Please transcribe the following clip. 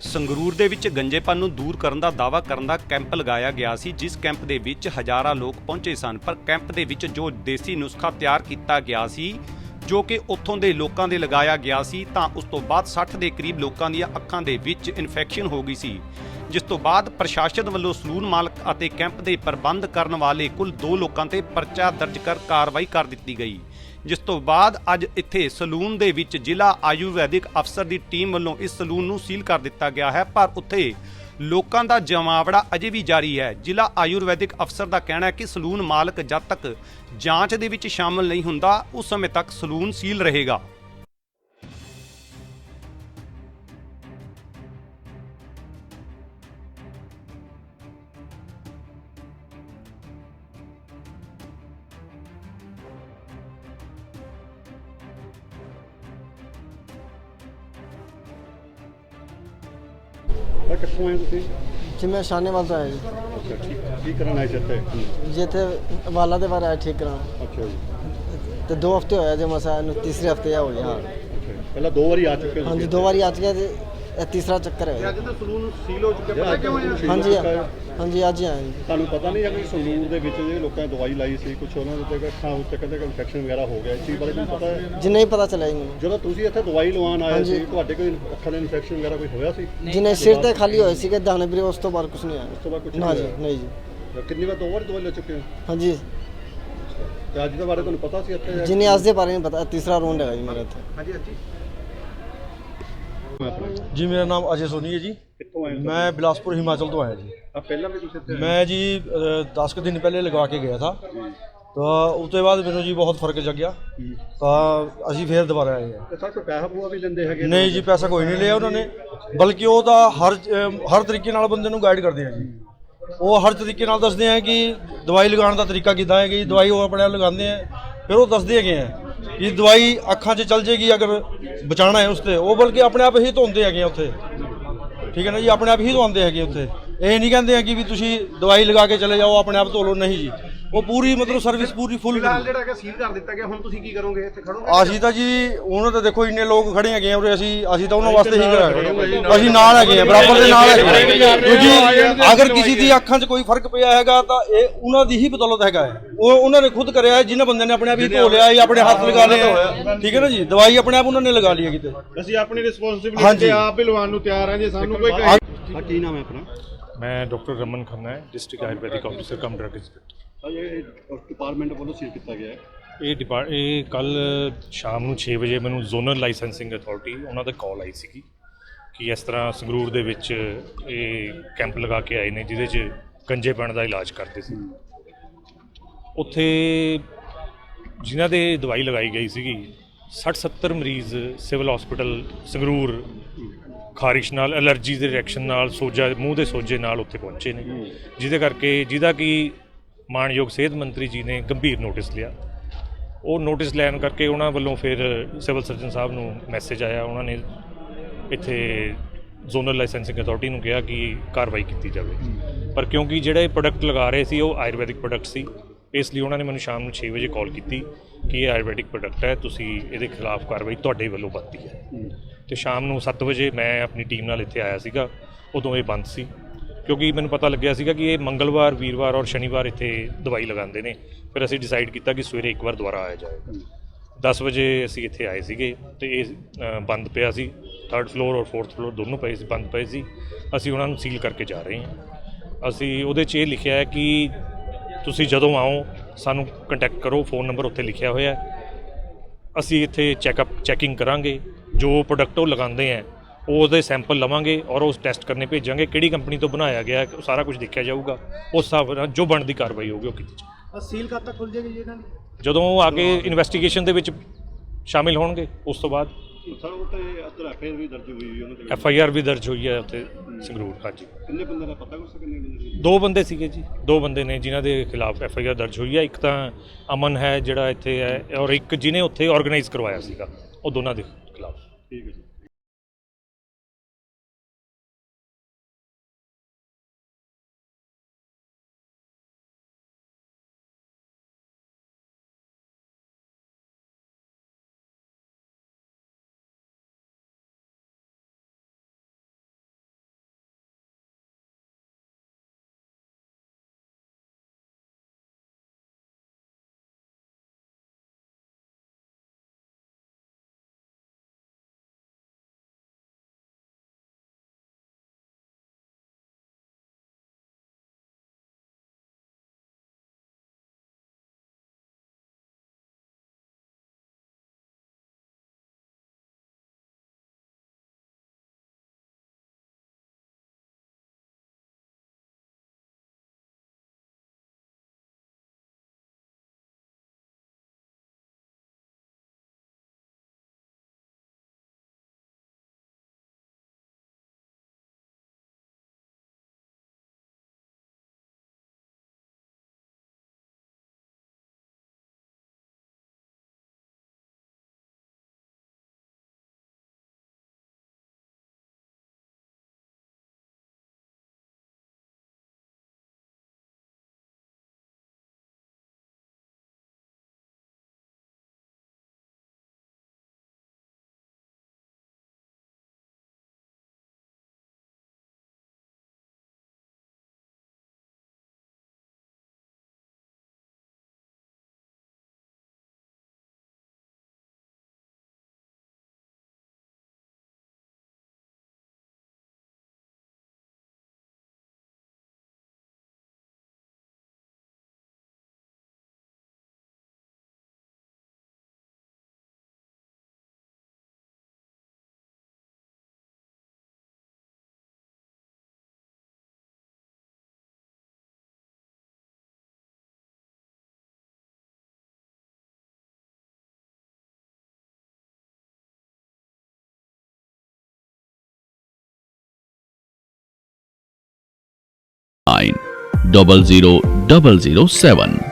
ਸੰਗਰੂਰ ਦੇ ਵਿੱਚ ਗੰਜੇਪਨ ਨੂੰ ਦੂਰ ਕਰਨ ਦਾ ਦਾਅਵਾ ਕਰਨ ਦਾ ਕੈਂਪ ਲਗਾਇਆ ਗਿਆ ਸੀ, ਜਿਸ ਕੈਂਪ ਦੇ ਵਿੱਚ ਹਜ਼ਾਰਾਂ ਲੋਕ ਪਹੁੰਚੇ ਸਨ, ਪਰ ਕੈਂਪ ਦੇ ਵਿੱਚ ਜੋ ਦੇਸੀ ਨੁਸਖਾ ਤਿਆਰ ਕੀਤਾ ਗਿਆ ਸੀ, ਜੋ ਕਿ ਉੱਥੋਂ ਦੇ ਲੋਕਾਂ ਦੇ ਲਗਾਇਆ ਗਿਆ ਸੀ, ਤਾਂ ਉਸ ਤੋਂ ਬਾਅਦ 60 ਦੇ ਕਰੀਬ ਲੋਕਾਂ ਦੀਆਂ ਅੱਖਾਂ ਦੇ ਵਿੱਚ ਇਨਫੈਕਸ਼ਨ ਹੋ ਗਈ ਸੀ, ਜਿਸ ਤੋਂ ਬਾਅਦ ਪ੍ਰਸ਼ਾਸਨ ਵੱਲੋਂ ਸਲੂਨ ਮਾਲਕ ਅਤੇ ਕੈਂਪ ਦੇ ਪ੍ਰਬੰਧ ਕਰਨ ਵਾਲੇ ਕੁੱਲ 2 ਲੋਕਾਂ ਤੇ ਪਰਚਾ ਦਰਜ ਕਰ ਕਾਰਵਾਈ ਕਰ ਦਿੱਤੀ ਗਈ। ਜਿਸ ਤੋਂ ਬਾਅਦ ਅੱਜ ਇੱਥੇ ਸਲੂਨ ਦੇ ਵਿੱਚ ਜ਼ਿਲ੍ਹਾ ਆਯੁਰਵੈਦਿਕ ਅਫਸਰ ਦੀ ਟੀਮ ਵੱਲੋਂ ਇਸ ਸਲੂਨ ਨੂੰ ਸੀਲ ਕਰ ਦਿੱਤਾ ਗਿਆ ਹੈ, ਪਰ ਉੱਥੇ ਲੋਕਾਂ ਦਾ ਜਮਾਵੜਾ ਅਜੇ ਵੀ ਜਾਰੀ ਹੈ। ਜ਼ਿਲ੍ਹਾ ਆਯੁਰਵੈਦਿਕ ਅਫਸਰ ਦਾ ਕਹਿਣਾ ਹੈ ਕਿ ਸਲੂਨ ਮਾਲਕ ਜਦ ਤੱਕ ਜਾਂਚ ਦੇ ਵਿੱਚ ਸ਼ਾਮਲ ਨਹੀਂ ਹੁੰਦਾ, ਉਸ ਸਮੇਂ ਤੱਕ ਸਲੂਨ ਸੀਲ ਰਹੇਗਾ। ਮੈਂ ਕਿੱਥੋਂ ਆਏ ਹੋ ਤੁਸੀਂ? ਜੀ ਮੈਂ ਸ਼ਾਨੇਵਾਲ ਤੋਂ ਆਇਆ ਜੀ। ਅੱਛਾ ਠੀਕ ਕੀ ਕਰਨ ਆਏ ਸੀ ਇੱਥੇ? ਜੀ ਇੱਥੇ ਵਾਲਾਂ ਦੇ ਬਾਰੇ ਆਇਆ ਠੀਕ ਅੱਛਾ ਜੀ। ਤੇ ਦੋ ਹਫ਼ਤੇ ਹੋਇਆ ਜੇ ਮਸਾ ਨੂੰ ਤੀਸਰੇ ਹਫ਼ਤੇ ਆ ਹੋ ਗਿਆ। ਹਾਂ ਅੱਛਾ ਜੀ। ਪਹਿਲਾਂ ਦੋ ਵਾਰੀ ਆ ਚੁੱਕੇ ਹਾਂਜੀ ਦੋ ਵਾਰੀ ਆ ਚੁੱਕਿਆ ਤੇ ਇਹ ਤੀਸਰਾ ਚੱਕਰ ਹੈ ਤਾਂ ਸਲੂਨ ਸੀਲ ਹੋ ਚੁੱਕਿਆ। ਪਤਾ ਕਿਉਂ ਹੈ ਹਾਂਜੀ ਹਾਂਜੀ ਅੱਜ ਹੀ ਆਏ ਜੀ। ਤੁਹਾਨੂੰ ਪਤਾ ਨਹੀਂ ਹੈ ਕਿ ਸਲੂਨ ਦੇ ਵਿੱਚ ਜਿਹੜੇ ਲੋਕਾਂ ਨੇ ਦਵਾਈ ਲਾਈ ਸੀ ਕੁਝ ਉਹਨਾਂ ਦੇ ਉੱਤੇ ਅੱਖਾਂ ਉੱਤੇ ਕਹਿੰਦੇ ਕਿ ਇਨਫੈਕਸ਼ਨ ਵਗੈਰਾ ਹੋ ਗਿਆ। ਇਸ ਚੀਜ਼ ਬਾਰੇ ਤੁਹਾਨੂੰ ਪਤਾ ਹੈ? ਜੀ ਨਹੀਂ ਪਤਾ ਚੱਲਿਆ ਜੀ ਮੈਨੂੰ। ਜਦੋਂ ਤੁਸੀਂ ਇੱਥੇ ਦਵਾਈ ਲਵਾਉਣ ਆਏ। ਸੀ ਤੁਹਾਡੇ ਕੋਈ ਅੱਖਾਂ ਦੇ ਇਨਫੈਕਸ਼ਨ ਵਗੈਰਾ ਕੋਈ ਹੋਇਆ ਸੀ? ਜੀ ਨਹੀਂ ਸਿਰ ਤੇ ਖਾਲੀ ਹੋਏ ਸੀਗੇ ਦਾਣੇ ਵੀਰੇ ਉਸ ਤੋਂ ਬਾਅਦ ਕੁਝ ਨਹੀਂ ਉਸ ਤੋਂ ਬਾਅਦ ਆਇਆ ਨਾ ਨਹੀਂ ਜੀ? ਨਹੀਂ ਜੀ। ਕਿੰਨੀ ਵਾਰ ਦੋ ਵਾਰ ਦਵਾਈ ਲੈ ਚੁੱਕੇ ਹੋ? ਹਾਂਜੀ। ਤੇ ਅੱਜ ਦੇ ਬਾਰੇ ਤੁਹਾਨੂੰ ਪਤਾ ਸੀ ਇੱਥੇ? ਜੀ ਨਹੀਂ ਅੱਜ ਦੇ ਬਾਰੇ ਨਹੀਂ ਪਤਾ ਤੀਸਰਾ ਰਾਉਂਡ ਹੈਗਾ ਜੀ ਮੇਰਾ ਇੱਥੇ। ਹਾਂਜੀ ਆਪਣਾ ਜੀ ਮੇਰਾ ਨਾਮ ਅਜੇ ਸੋਨੀ ਹੈ ਜੀ। ਕਿੱਥੋਂ ਆਏ ਹੋ ਮੈਂ ਬਿਲਾਸਪੁਰ ਹਿਮਾਚਲ ਤੋਂ ਆਇਆ ਜੀ। ਆ ਪਹਿਲਾਂ ਵੀ ਤੁਸੀਂ ਇੱਥੇ ਮੈਂ ਜੀ 10 ਕੁ ਦਿਨ ਪਹਿਲੇ ਲਗਵਾ ਕੇ ਗਿਆ ਥਾ। ਤਾਂ ਉਸ ਤੋਂ ਬਾਅਦ ਮੈਨੂੰ ਜੀ ਬਹੁਤ ਫ਼ਰਕ ਲੱਗਿਆ ਤਾਂ ਅਸੀਂ ਫੇਰ ਦੁਬਾਰਾ ਆਏ ਹਾਂ। ਤੇ ਸਰ ਕੋਈ ਪੈਸਾ ਪੂਆ ਵੀ ਲੈਂਦੇ ਹੈਗੇ ਨਹੀਂ ਜੀ ਪੈਸਾ ਕੋਈ ਨਹੀਂ ਲਿਆ ਉਹਨਾਂ ਨੇ। ਬਲਕਿ ਉਹ ਤਾਂ ਹਰ ਹਰ ਤਰੀਕੇ ਨਾਲ ਬੰਦੇ ਨੂੰ ਗਾਈਡ ਕਰਦੇ ਆ ਜੀ। ਉਹ ਹਰ ਤਰੀਕੇ ਨਾਲ ਦੱਸਦੇ ਆ ਕਿ ਦਵਾਈ ਲਗਾਉਣ ਦਾ ਤਰੀਕਾ ਕਿੱਦਾਂ ਹੈ ਕਿ ਦਵਾਈ ਉਹ ਆਪਣੇ ਆਪ ਲਗਾਉਂਦੇ ਆ। ਫਿਰ ਉਹ ਦੱਸਦੇ ਹੈਗੇ ਆ। ਕਿ ਦਵਾਈ ਅੱਖਾਂ 'ਚ ਚੱਲ ਜੇਗੀ ਅਗਰ ਬਚਾਉਣਾ ਹੈ ਉਸ ਤੇ ਉਹ ਬਲਕਿ ਆਪਣੇ ਆਪ ਹੀ ਧੋਂਦੇ ਹੈਗੇ ਆ ਉੱਥੇ। ਠੀਕ ਹੈ ਨਾ ਜੀ? ਆਪਣੇ ਆਪ ਹੀ ਧੋਂਦੇ ਹੈਗੇ ਉੱਥੇ। ਇਹ ਨਹੀਂ ਕਹਿੰਦੇ ਆ ਕਿ ਵੀ ਤੁਸੀਂ ਦਵਾਈ ਲਗਾ ਕੇ ਚਲੇ ਜਾਓ, ਆਪਣੇ ਆਪ ਧੋ ਲਓ। ਨਹੀਂ ਜੀ। ਉਹ ਪੂਰੀ ਮਤਲਬ ਸਰਵਿਸ ਪੂਰੀ ਫੁੱਲ ਜਿਹੜਾ ਹੈਗਾ ਸੀਲ ਕਰ ਦਿੱਤਾ ਗਿਆ ਹੁਣ ਤੁਸੀਂ ਕੀ ਕਰੋਗੇ? ਇੱਥੇ ਖੜੋ ਅਸੀਂ ਤਾਂ ਜੀ ਉਹਨਾਂ ਤਾਂ ਦੇਖੋ ਇੰਨੇ ਲੋਕ ਖੜੇ ਹੈਗੇ ਆ ਉਰੇ ਅਸੀਂ ਅਸੀਂ ਤਾਂ ਉਹਨਾਂ ਵਾਸਤੇ ਹੀ ਕਰਾਂਗੇ ਅਸੀਂ ਨਾਲ ਹੈਗੇ ਆ ਬਰਾਬਰ ਦੇ ਨਾਲ ਹੈਗੇ ਆ। ਕਿਉਂਕਿ ਅਗਰ ਕਿਸੇ ਦੀ ਅੱਖਾਂ 'ਚ ਕੋਈ ਫ਼ਰਕ ਪਿਆ ਹੈਗਾ ਤਾਂ ਇਹ ਉਹਨਾਂ ਦੀ ਹੀ ਬਦੌਲਤ ਹੈਗਾ ਹੈ। ਉਹ ਉਹਨਾਂ ਨੇ ਖੁਦ ਕਰਿਆ ਹੈ, ਜਿਨ੍ਹਾਂ ਬੰਦੇ ਨੇ ਆਪਣੇ ਆਪ ਹੀ ਧੋ ਲਿਆ ਜਾਂ ਆਪਣੇ ਹੱਥ ਲਗਾ ਲਏ। ਠੀਕ ਹੈ ਨਾ ਜੀ? ਦਵਾਈ ਆਪਣੇ ਆਪ ਉਹਨਾਂ ਨੇ ਲਗਾ ਲਈ ਹੈ ਕਿਤੇ। ਅਸੀਂ ਆਪਣੀ ਰਿਸਪੌਂਸਿਬਿਲਿਟੀ। ਤੇ ਆਪ ਹੀ ਲਵਾਉਣ ਨੂੰ ਤਿਆਰ ਹਾਂ ਜੇ ਸਾਨੂੰ ਕੋਈ ਹਾਂ ਕੀ ਨਾਮ ਹੈ ਆਪਣਾ? ਮੈਂ ਡਾਕਟਰ ਰਮਨ ਖੰਨਾ ਹੈ district ayurvedic officer cum drug inspector department ਵੱਲੋਂ ਸੀਲ ਕੀਤਾ ਗਿਆ ਹੈ। ਇਹ ਡਿਪਾਰਟ ਇਹ ਕੱਲ ਸ਼ਾਮ ਨੂੰ 6 ਵਜੇ ਮੈਨੂੰ ਜ਼ੋਨਲ ਲਾਇਸੈਂਸਿੰਗ ਅਥਾਰਟੀ ਉਹਨਾਂ ਦਾ ਕਾਲ ਆਈ ਸੀਗੀ ਕਿ ਇਸ ਤਰ੍ਹਾਂ ਸੰਗਰੂਰ ਦੇ ਵਿੱਚ ਇਹ ਕੈਂਪ ਲਗਾ ਕੇ ਆਏ ਨੇ, ਜਿਹਦੇ 'ਚ ਗੰਜੇਪਣ ਦਾ ਇਲਾਜ ਕਰਦੇ ਸੀ। ਉੱਥੇ ਜਿਨ੍ਹਾਂ ਦੇ ਦਵਾਈ ਲਗਾਈ ਗਈ ਸੀਗੀ 60 70 ਮਰੀਜ਼ ਸਿਵਲ ਹਸਪੀਟਲ ਸੰਗਰੂਰ ਖਾਰਿਸ਼ ਨਾਲ, ਐਲਰਜੀ ਦੇ ਰਿਐਕਸ਼ਨ ਨਾਲ, ਸੋਜਾ ਮੂੰਹ ਦੇ ਸੋਜੇ ਨਾਲ ਉੱਥੇ ਪਹੁੰਚੇ ਨੇ। ਜਿਹਦੇ ਕਰਕੇ ਜਿਹਦਾ ਕਿ ਮਾਨਯੋਗ ਸਿਹਤ ਮੰਤਰੀ ਜੀ ਨੇ ਗੰਭੀਰ ਨੋਟਿਸ ਲਿਆ। ਉਹ ਨੋਟਿਸ ਲੈਣ ਕਰਕੇ ਉਹਨਾਂ ਵੱਲੋਂ ਫਿਰ ਸਿਵਲ ਸਰਜਨ ਸਾਹਿਬ ਨੂੰ ਮੈਸੇਜ ਆਇਆ। ਉਹਨਾਂ ਨੇ ਇੱਥੇ ਜ਼ੋਨਲ ਲਾਇਸੈਂਸਿੰਗ ਅਥਾਰਟੀ ਨੂੰ ਕਿਹਾ ਕਿ ਕਾਰਵਾਈ ਕੀਤੀ ਜਾਵੇ। ਪਰ ਕਿਉਂਕਿ ਜਿਹੜਾ ਇਹ ਪ੍ਰੋਡਕਟ ਲਗਾ ਰਹੇ ਸੀ, ਉਹ ਆਯੁਰਵੈਦਿਕ ਪ੍ਰੋਡਕਟ ਸੀ। ਇਸ ਲਈ ਉਹਨਾਂ ਨੇ ਮੈਨੂੰ ਸ਼ਾਮ ਨੂੰ 6 ਵਜੇ ਕਾਲ ਕੀਤੀ ਕਿ ਇਹ ਆਯੁਰਵੈਦਿਕ ਪ੍ਰੋਡਕਟ ਹੈ, ਤੁਸੀਂ ਇਹਦੇ ਖਿਲਾਫ ਕਾਰਵਾਈ ਤੁਹਾਡੇ ਵੱਲੋਂ ਬਣਦੀ ਹੈ। ਤੇ ਸ਼ਾਮ ਨੂੰ 7 ਵਜੇ ਮੈਂ ਆਪਣੀ ਟੀਮ ਨਾਲ ਇੱਥੇ ਆਇਆ ਸੀਗਾ। ਉਦੋਂ ਇਹ ਬੰਦ ਸੀ। ਕਿਉਂਕਿ ਮੈਨੂੰ ਪਤਾ ਲੱਗਿਆ ਸੀਗਾ ਕਿ ਇਹ ਮੰਗਲਵਾਰ ਵੀਰਵਾਰ ਔਰ ਸ਼ਨੀਵਾਰ ਇੱਥੇ ਦਵਾਈ ਲਗਾਉਂਦੇ ਨੇ। ਫਿਰ ਅਸੀਂ ਡਿਸਾਈਡ ਕੀਤਾ ਕਿ ਸਵੇਰੇ ਇੱਕ ਵਾਰ ਦੁਬਾਰਾ ਆਇਆ ਜਾਏ। 10 ਵਜੇ ਅਸੀਂ ਇੱਥੇ ਆਏ ਸੀਗੇ ਤੇ ਇਹ ਅ, ਬੰਦ ਪਿਆ ਸੀ। ਥਰਡ ਫਲੋਰ ਔਰ ਫੋਰਥ ਫਲੋਰ ਦੋਨੋਂ ਪਏ ਸੀ ਬੰਦ ਪਏ ਸੀ। ਅਸੀਂ ਉਹਨਾਂ ਨੂੰ ਸੀਲ ਕਰਕੇ ਜਾ ਰਹੇ ਹਾਂ। ਅਸੀਂ ਉਹਦੇ 'ਚ ਇਹ ਲਿਖਿਆ ਹੈ ਕਿ ਤੁਸੀਂ ਜਦੋਂ ਆਓ ਸਾਨੂੰ ਕੰਟੈਕਟ ਕਰੋ ਫੋਨ ਨੰਬਰ ਉੱਥੇ ਲਿਖਿਆ ਹੋਇਆ ਹੈ। ਅਸੀਂ ਇੱਥੇ ਚੈੱਕਅਪ ਚੈਕਿੰਗ ਕਰਾਂਗੇ। ਜੋ ਪ੍ਰੋਡਕਟ ਉਹ ਲਗਾਉਂਦੇ ਆ ਉਹਦੇ ਸੈਂਪਲ ਲਵਾਂਗੇ ਔਰ ਉਸ ਟੈਸਟ ਕਰਨੇ ਭੇਜਾਂਗੇ ਕਿਹੜੀ ਕੰਪਨੀ ਤੋਂ ਬਣਾਇਆ ਗਿਆ ਹੈ, ਉਹ ਸਾਰਾ ਕੁਝ ਦੇਖਿਆ ਜਾਊਗਾ। ਉਸ ਹਿਸਾਬ ਨਾਲ ਜੋ ਬਣਦੀ ਕਾਰਵਾਈ ਹੋਊਗੀ ਉਹ ਕੀਤੀ ਜਾਊਗੀ ਸੀਲ ਕਦ ਤੱਕ ਖੁੱਲ ਜਾਏਗੀ ਜੀ ਇਹਨਾਂ ਦੀ? ਜਦੋਂ ਉਹ ਆ ਕੇ ਇਨਵੈਸਟੀਗੇਸ਼ਨ ਦੇ ਵਿੱਚ ਸ਼ਾਮਿਲ ਹੋਣਗੇ ਉਸ ਤੋਂ ਬਾਅਦ। ਸਰ ਉਹ ਤੇ ਅਦਰ ਐਫਆਈਆਰ ਵੀ ਦਰਜ ਹੋਈ ਹੈ ਉਹਨਾਂ ਦੇ ਐਫ ਆਈ ਆਰ ਵੀ ਦਰਜ ਹੋਈ ਹੈ ਉੱਥੇ ਸੰਗਰੂਰ ਹਾਂਜੀ। ਕਿੰਨੇ ਬੰਦੇ ਦਾ ਪਤਾ ਕੁਛ ਕਿੰਨੇ ਬੰਦੇ ਸੀ? ਦੋ ਬੰਦੇ ਸੀਗੇ ਜੀ ਦੋ ਬੰਦੇ ਨੇ ਜਿਨ੍ਹਾਂ ਦੇ ਖਿਲਾਫ ਐਫ ਆਈ ਆਰ ਦਰਜ ਹੋਈ ਹੈ ਇੱਕ ਤਾਂ ਅਮਨ ਹੈ ਜਿਹੜਾ ਇੱਥੇ ਹੈ ਔਰ ਇੱਕ ਜਿਹਨੇ ਉੱਥੇ ਆਰਗੇਨਾਈਜ਼ ਕਰਵਾਇਆ ਸੀਗਾ ਉਹ ਦੋਨਾਂ ਦੇ ਖਿਲਾਫ। ਠੀਕ ਹੈ ਜੀ। double zero double zero seven.